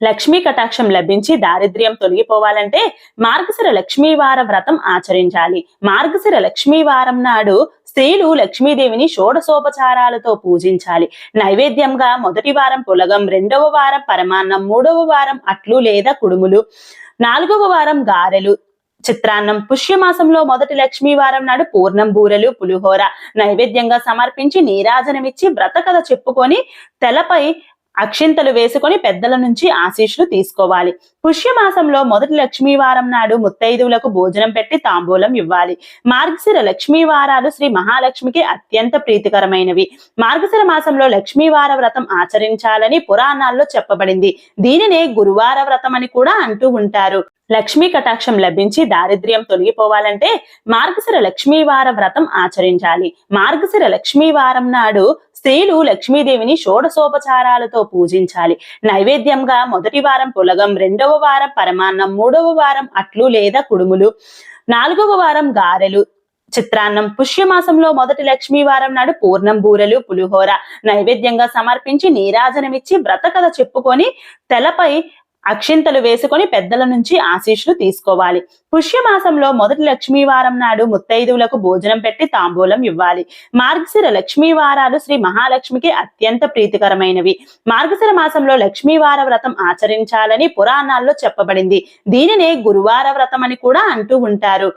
లక్ష్మీ కటాక్షం లభించి దారిద్ర్యం తొలగిపోవాలంటే మార్గశిర లక్ష్మీవార వ్రతం ఆచరించాలి. మార్గశిర లక్ష్మీవారం నాడు స్త్రీలు లక్ష్మీదేవిని షోడశోపచారాలతో పూజించాలి. నైవేద్యంగా మొదటి వారం పులగం రెండవ వారం పరమాన్నం మూడవ వారం అట్లు లేదా కుడుములు నాలుగవ వారం గారెలు చిత్రాన్నం పుష్యమాసంలో మొదటి లక్ష్మీవారం నాడు పూర్ణం బూరెలు పులిహోర నైవేద్యంగా సమర్పించి నీరాజనమిచ్చి వ్రత కథ చెప్పుకొని తెలపై అక్షింతలు వేసుకొని పెద్దల నుంచి ఆశీస్సులు తీసుకోవాలి. పుష్యమాసంలో మొదటి లక్ష్మీవారం నాడు ముత్తైదువులకు భోజనం పెట్టి తాంబూలం ఇవ్వాలి. మార్గశిర లక్ష్మీవారాలు శ్రీ మహాలక్ష్మికి అత్యంత ప్రీతికరమైనవి. మార్గశిర మాసంలో లక్ష్మీవార వ్రతం ఆచరించాలని పురాణాల్లో చెప్పబడింది. దీనినే గురువార వ్రతం అని కూడా అంటూ ఉంటారు. లక్ష్మీ కటాక్షం లభించి దారిద్ర్యం తొలగిపోవాలంటే మార్గశిర లక్ష్మీవార వ్రతం ఆచరించాలి. మార్గశిర లక్ష్మీవారం నాడు స్త్రీలు లక్ష్మీదేవిని షోడసోపచారాలతో పూజించాలి. నైవేద్యంగా మొదటి వారం పులగం రెండవ వారం పరమాన్నం మూడవ వారం అట్లు లేదా కుడుములు నాలుగవ వారం గారెలు చిత్రాన్నం పుష్యమాసంలో మొదటి లక్ష్మీవారం నాడు పూర్ణం బూరెలు పులిహోర. నైవేద్యంగా సమర్పించి నీరాజనమిచ్చి బ్రతకథ చెప్పుకొని తెలపై అక్షింతలు వేసుకొని పెద్దల నుంచి ఆశీస్సులు తీసుకోవాలి. పుష్యమాసంలో మొదటి లక్ష్మీవారం నాడు ముత్తైదువులకు భోజనం పెట్టి తాంబూలం ఇవ్వాలి. మార్గశిర లక్ష్మీవారాలు శ్రీ మహాలక్ష్మికి అత్యంత ప్రీతికరమైనవి. మార్గశిర మాసంలో లక్ష్మీవార వ్రతం ఆచరించాలని పురాణాల్లో చెప్పబడింది. దీనినే గురువార వ్రతం అని కూడా అంటూ ఉంటారు.